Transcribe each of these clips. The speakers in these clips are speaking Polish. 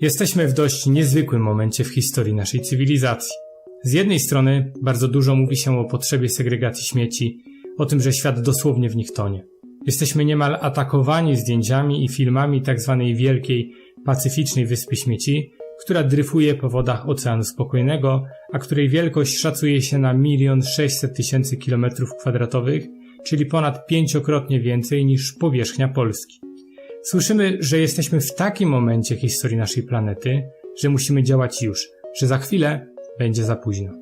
Jesteśmy w dość niezwykłym momencie w historii naszej cywilizacji. Z jednej strony bardzo dużo mówi się o potrzebie segregacji śmieci, o tym, że świat dosłownie w nich tonie. Jesteśmy niemal atakowani zdjęciami i filmami tzw. wielkiej pacyficznej wyspy śmieci, która dryfuje po wodach Oceanu Spokojnego, a której wielkość szacuje się na 1 600 tysięcy kilometrów kwadratowych, czyli ponad pięciokrotnie więcej niż powierzchnia Polski. Słyszymy, że jesteśmy w takim momencie historii naszej planety, że musimy działać już, że za chwilę będzie za późno.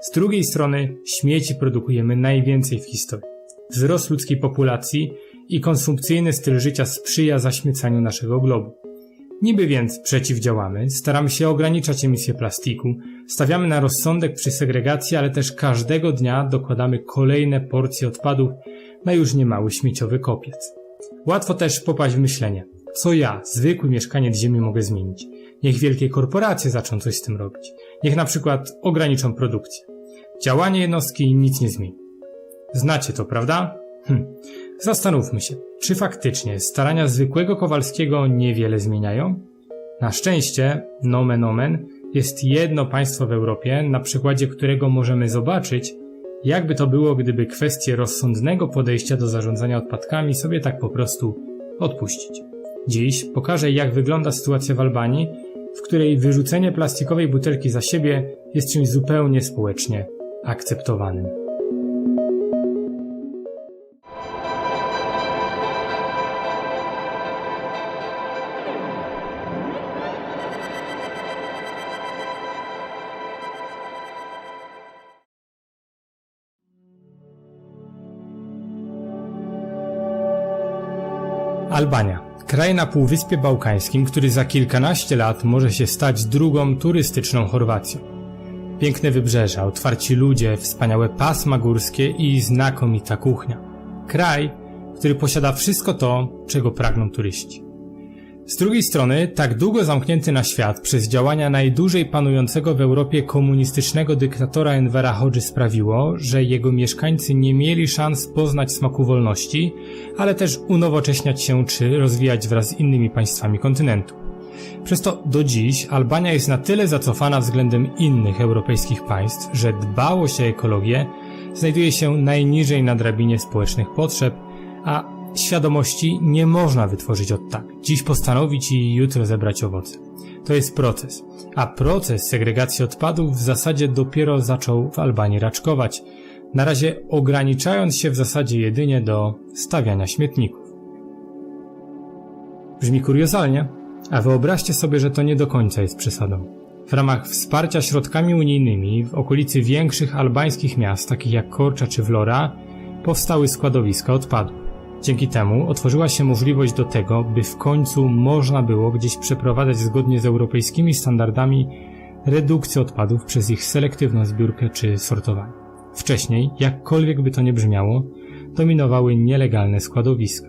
Z drugiej strony śmieci produkujemy najwięcej w historii. Wzrost ludzkiej populacji i konsumpcyjny styl życia sprzyja zaśmiecaniu naszego globu. Niby więc przeciwdziałamy, staramy się ograniczać emisję plastiku, stawiamy na rozsądek przy segregacji, ale też każdego dnia dokładamy kolejne porcje odpadów na już niemały śmieciowy kopiec. Łatwo też popaść w myślenie, co ja, zwykły mieszkaniec Ziemi mogę zmienić. Niech wielkie korporacje zaczną coś z tym robić. Niech na przykład ograniczą produkcję. Działanie jednostki nic nie zmieni. Znacie to, prawda? Hm. Zastanówmy się, czy faktycznie starania zwykłego Kowalskiego niewiele zmieniają? Na szczęście, nomen omen, jest jedno państwo w Europie, na przykładzie którego możemy zobaczyć, jakby to było, gdyby kwestie rozsądnego podejścia do zarządzania odpadkami sobie tak po prostu odpuścić. Dziś pokażę, jak wygląda sytuacja w Albanii, w której wyrzucenie plastikowej butelki za siebie jest czymś zupełnie społecznie akceptowanym. Albania. Kraj na Półwyspie Bałkańskim, który za kilkanaście lat może się stać drugą turystyczną Chorwacją. Piękne wybrzeża, otwarci ludzie, wspaniałe pasma górskie i znakomita kuchnia. Kraj, który posiada wszystko to, czego pragną turyści. Z drugiej strony, tak długo zamknięty na świat przez działania najdłużej panującego w Europie komunistycznego dyktatora Envera Hodży sprawiło, że jego mieszkańcy nie mieli szans poznać smaku wolności, ale też unowocześniać się czy rozwijać wraz z innymi państwami kontynentu. Przez to do dziś Albania jest na tyle zacofana względem innych europejskich państw, że dbałość o ekologię znajduje się najniżej na drabinie społecznych potrzeb, a Świadomości nie można wytworzyć od tak. Dziś postanowić i jutro zebrać owoce. To jest proces. A proces segregacji odpadów w zasadzie dopiero zaczął w Albanii raczkować, na razie ograniczając się w zasadzie jedynie do stawiania śmietników. Brzmi kuriozalnie, a wyobraźcie sobie, że to nie do końca jest przesadą. W ramach wsparcia środkami unijnymi w okolicy większych albańskich miast, takich jak Korcza czy Vlora, powstały składowiska odpadów. Dzięki temu otworzyła się możliwość do tego, by w końcu można było gdzieś przeprowadzać zgodnie z europejskimi standardami redukcję odpadów przez ich selektywną zbiórkę czy sortowanie. Wcześniej, jakkolwiek by to nie brzmiało, dominowały nielegalne składowiska.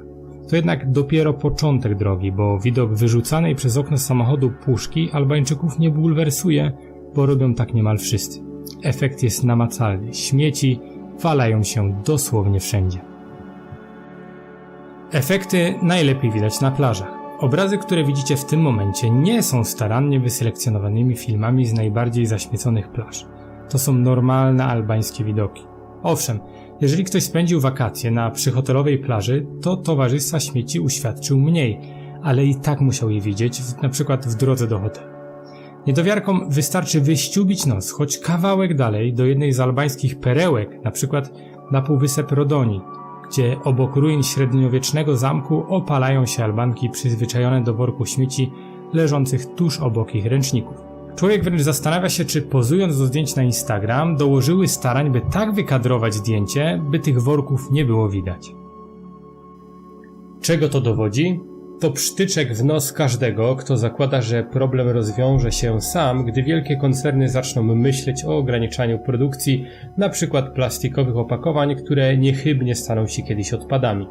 To jednak dopiero początek drogi, bo widok wyrzucanej przez okno samochodu puszki Albańczyków nie bulwersuje, bo robią tak niemal wszyscy. Efekt jest namacalny. Śmieci falają się dosłownie wszędzie. Efekty najlepiej widać na plażach. Obrazy, które widzicie w tym momencie, nie są starannie wyselekcjonowanymi filmami z najbardziej zaśmieconych plaż. To są normalne albańskie widoki. Owszem, jeżeli ktoś spędził wakacje na przyhotelowej plaży, to towarzystwa śmieci uświadczył mniej, ale i tak musiał je widzieć, na przykład w drodze do hotelu. Niedowiarkom wystarczy wyściubić nos choć kawałek dalej do jednej z albańskich perełek, na przykład na półwysep Rodoni, gdzie obok ruin średniowiecznego zamku opalają się albanki przyzwyczajone do worku śmieci leżących tuż obok ich ręczników. Człowiek wręcz zastanawia się, czy pozując do zdjęć na Instagram, dołożyły starań, by tak wykadrować zdjęcie, by tych worków nie było widać. Czego to dowodzi? To psztyczek w nos każdego, kto zakłada, że problem rozwiąże się sam, gdy wielkie koncerny zaczną myśleć o ograniczaniu produkcji np. plastikowych opakowań, które niechybnie staną się kiedyś odpadami.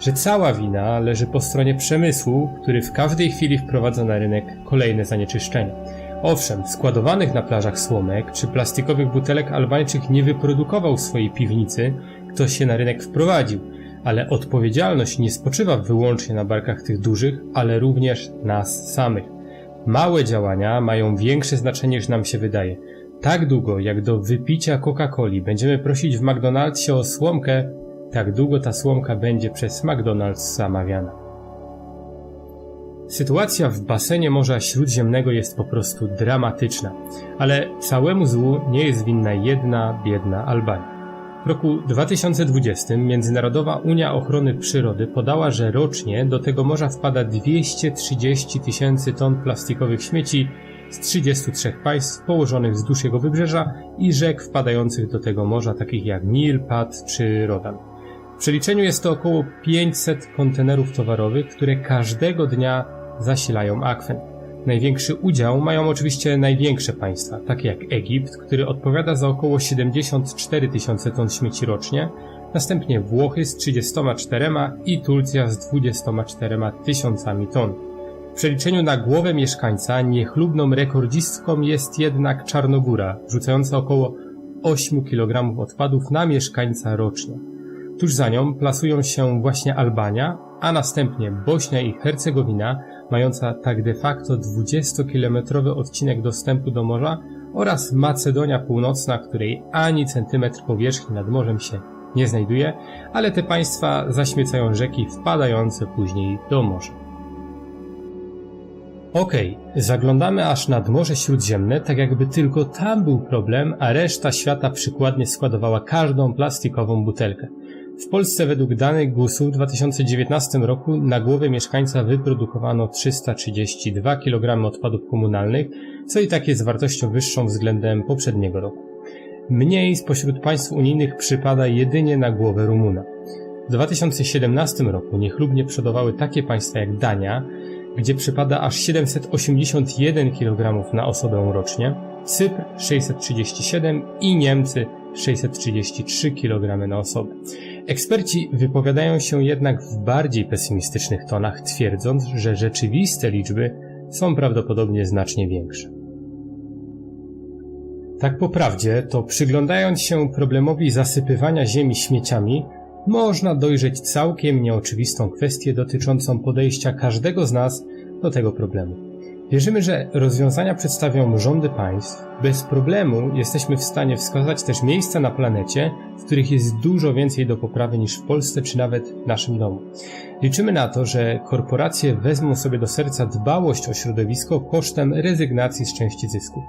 Że cała wina leży po stronie przemysłu, który w każdej chwili wprowadza na rynek kolejne zanieczyszczenia. Owszem, składowanych na plażach słomek czy plastikowych butelek Albańczyk nie wyprodukował swojej piwnicy, ktoś się na rynek wprowadził – ale odpowiedzialność nie spoczywa wyłącznie na barkach tych dużych, ale również nas samych. Małe działania mają większe znaczenie niż nam się wydaje. Tak długo jak do wypicia Coca-Coli będziemy prosić w McDonald'sie o słomkę, tak długo ta słomka będzie przez McDonald's zamawiana. Sytuacja w basenie Morza Śródziemnego jest po prostu dramatyczna, ale całemu złu nie jest winna jedna biedna Albania. Roku 2020 Międzynarodowa Unia Ochrony Przyrody podała, że rocznie do tego morza wpada 230 tysięcy ton plastikowych śmieci z 33 państw położonych wzdłuż jego wybrzeża i rzek wpadających do tego morza, takich jak Nil, Pad czy Rodan. W przeliczeniu jest to około 500 kontenerów towarowych, które każdego dnia zasilają akwen. Największy udział mają oczywiście największe państwa, takie jak Egipt, który odpowiada za około 74 tysiące ton śmieci rocznie, następnie Włochy z 34 i Turcja z 24 tysiącami ton. W przeliczeniu na głowę mieszkańca niechlubną rekordzistką jest jednak Czarnogóra, wrzucająca około 8 kg odpadów na mieszkańca rocznie. Tuż za nią plasują się właśnie Albania, a następnie Bośnia i Hercegowina, mająca tak de facto 20-kilometrowy odcinek dostępu do morza oraz Macedonia Północna, której ani centymetr powierzchni nad morzem się nie znajduje, ale te państwa zaśmiecają rzeki wpadające później do morza. Okej, okay, zaglądamy aż nad Morze Śródziemne, tak jakby tylko tam był problem, a reszta świata przykładnie składowała każdą plastikową butelkę. W Polsce według danych GUS-u w 2019 roku na głowę mieszkańca wyprodukowano 332 kg odpadów komunalnych, co i tak jest wartością wyższą względem poprzedniego roku. Mniej spośród państw unijnych przypada jedynie na głowę Rumuna. W 2017 roku niechlubnie przodowały takie państwa jak Dania, gdzie przypada aż 781 kg na osobę rocznie, Cypr 637 i Niemcy 633 kg na osobę. Eksperci wypowiadają się jednak w bardziej pesymistycznych tonach, twierdząc, że rzeczywiste liczby są prawdopodobnie znacznie większe. Tak po prawdzie, to przyglądając się problemowi zasypywania ziemi śmieciami, można dojrzeć całkiem nieoczywistą kwestię dotyczącą podejścia każdego z nas do tego problemu. Wierzymy, że rozwiązania przedstawią rządy państw. Bez problemu jesteśmy w stanie wskazać też miejsca na planecie, w których jest dużo więcej do poprawy niż w Polsce czy nawet naszym domu. Liczymy na to, że korporacje wezmą sobie do serca dbałość o środowisko kosztem rezygnacji z części zysków.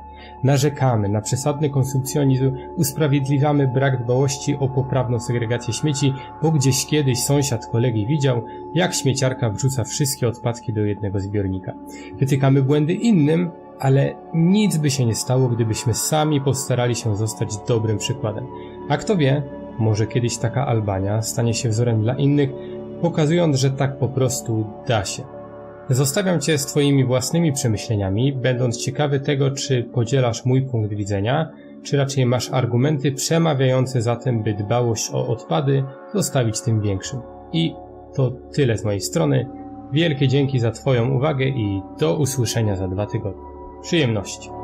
Narzekamy na przesadny konsumpcjonizm, usprawiedliwiamy brak dbałości o poprawną segregację śmieci, bo gdzieś kiedyś sąsiad kolegi widział, jak śmieciarka wrzuca wszystkie odpadki do jednego zbiornika. Wytykamy błędy innym, ale nic by się nie stało, gdybyśmy sami postarali się zostać dobrym przykładem. A kto wie, może kiedyś taka Albania stanie się wzorem dla innych, pokazując, że tak po prostu da się. Zostawiam Cię z Twoimi własnymi przemyśleniami, będąc ciekawy tego, czy podzielasz mój punkt widzenia, czy raczej masz argumenty przemawiające za tym, by dbałość o odpady zostawić tym większym. I to tyle z mojej strony. Wielkie dzięki za Twoją uwagę i do usłyszenia za dwa tygodnie. Przyjemności.